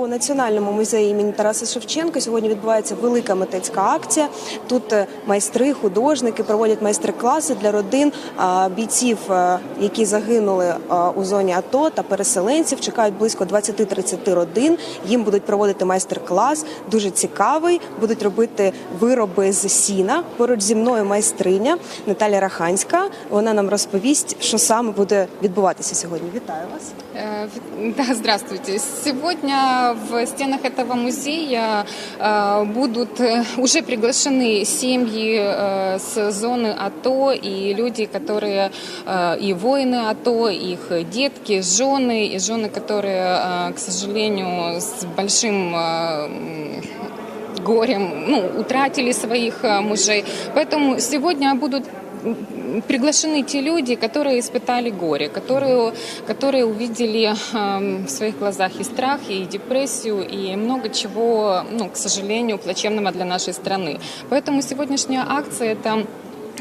у Національному музеї імені Тараса Шевченка сьогодні відбувається велика митецька акція. Тут е, майстри, художники проводять майстер-класи для родин бійців, е, які загинули у зоні АТО та переселенців. Чекають близько 20-30 родин. Їм будуть проводити майстер-клас, дуже цікавий. Будуть робити вироби з сіна. Поруч зі мною майстриня Наталя Раханська. Вона нам розповість, що саме буде відбуватися сьогодні. Вітаю вас. Здравствуйте. Сегодня в стенах этого музея э, будут э, уже приглашены семьи э, с зоны АТО и люди, которые и воины АТО, их детки, жены, и жены, которые, к сожалению, с большим горем ну, утратили своих мужей. Поэтому сегодня будут приглашены те люди, которые испытали горе, которые, которые увидели эм, в своих глазах и страх, и депрессию, и много чего, ну, к сожалению, плачевного для нашей страны. Поэтому сегодняшняя акция – это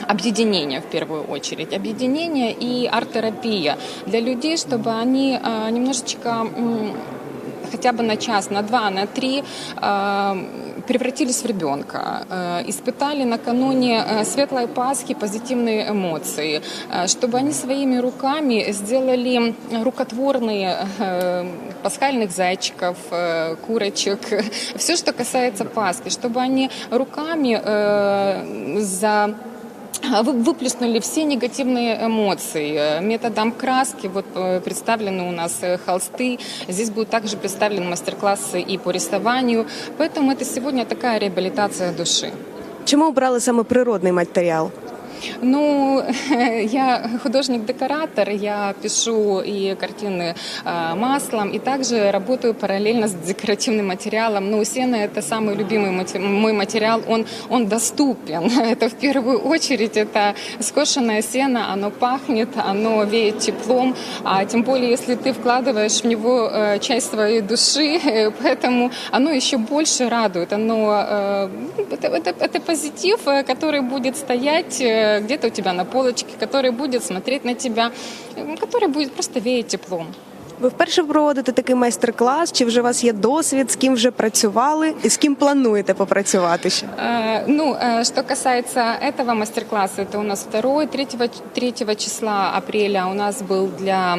объединение в первую очередь, объединение и арт-терапия для людей, чтобы они э, немножечко хотя бы на час, на два, на три э, превратились в ребенка, э, испытали накануне э, Светлой Пасхи позитивные эмоции, чтобы они своими руками сделали рукотворные пасхальных зайчиков, курочек, все, что касается Пасхи, чтобы они руками за выплеснули все негативные эмоции. Методом краски вот э, представлены у нас э, холсты. Здесь будут также представлены мастер-классы и по рисованию. Поэтому это сегодня такая реабилитация души. Чому обрали саме природний матеріал? Ну, я художник-декоратор, я пишу и картины э, маслом, и также работаю параллельно с декоративным материалом. Но сено – это самый любимый мой материал, он, он доступен. Это в первую очередь, это скошенное сено, оно пахнет, оно веет теплом, а тем более, если ты вкладываешь в него э, часть своей души, э, поэтому оно еще больше радует. Оно, э, это, это- это позитив, который будет стоять где-то у тебя на полочке, который будет смотреть на тебя, э, который будет просто веять теплом. Ви вперше проводите такий майстер-клас? Чи вже у вас є досвід? З ким вже працювали і з ким плануєте попрацювати ще? Э, Ну, э, что касается этого мастер-класса, это у нас второй, 3, 3 числа апреля у нас был для а,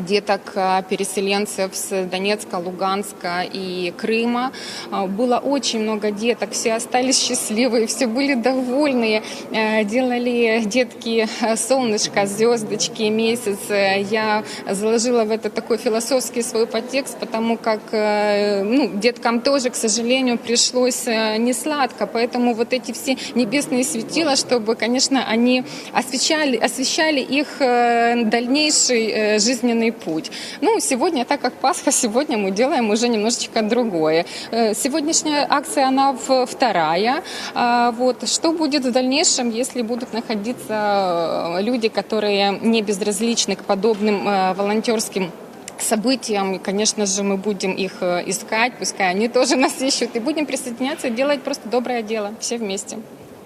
деток а, переселенцев с Донецка, Луганска и Крыма. А, Было очень много деток, все остались счастливые, все были довольные. Э, Делали детки солнышко, звездочки, месяц. Я заложила в это такой философский свой подтекст, потому как ну, деткам тоже, к сожалению, пришлось не сладко. Поэтому вот эти все небесные светила, чтобы, конечно, они освещали, освещали их дальнейший э, жизненный путь. Ну, сегодня, так как Пасха, сегодня мы делаем уже немножечко другое. Э, Сегодняшняя акция, она вторая. А, Вот. Что будет в дальнейшем, если будут находиться э, люди, которые не безразличны к подобным э, волонтерским событиям, и, конечно же, мы будем их искать, пускай они тоже нас ищут, и будем присоединяться и делать просто доброе дело, все вместе.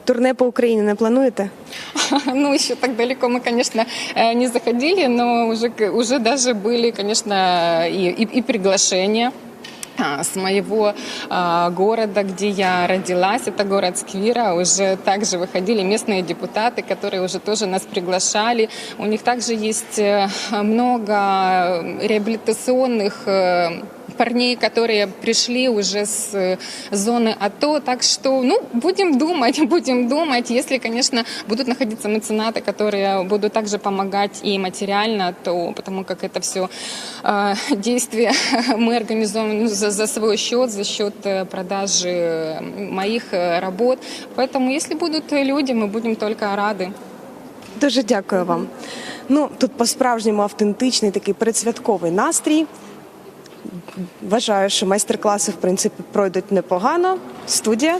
Турне по Україні не плануєте? Ну, еще так далеко мы, конечно, э, не заходили, но уже, к- уже даже были, конечно, и, и, и приглашения а, с моего а, города, где я родилась, это город Сквира, уже также выходили местные депутаты, которые уже тоже нас приглашали. У них также есть э, много реабилитационных э, парней, которые пришли уже с э, зоны АТО. Так что, ну, будем думать, будем думать. Если, конечно, будут находиться меценаты, которые будут также помогать и материально, то потому как это все действие мы организуем за, за свой счет, за счет э, продажи э, моих э, работ. Поэтому, если будут люди, мы будем только рады. Дуже дякую вам. Ну тут по-справжньому автентичний такий передсвятковий настрій. Вважаю, що майстер-класи в принципі пройдуть непогано. Студія.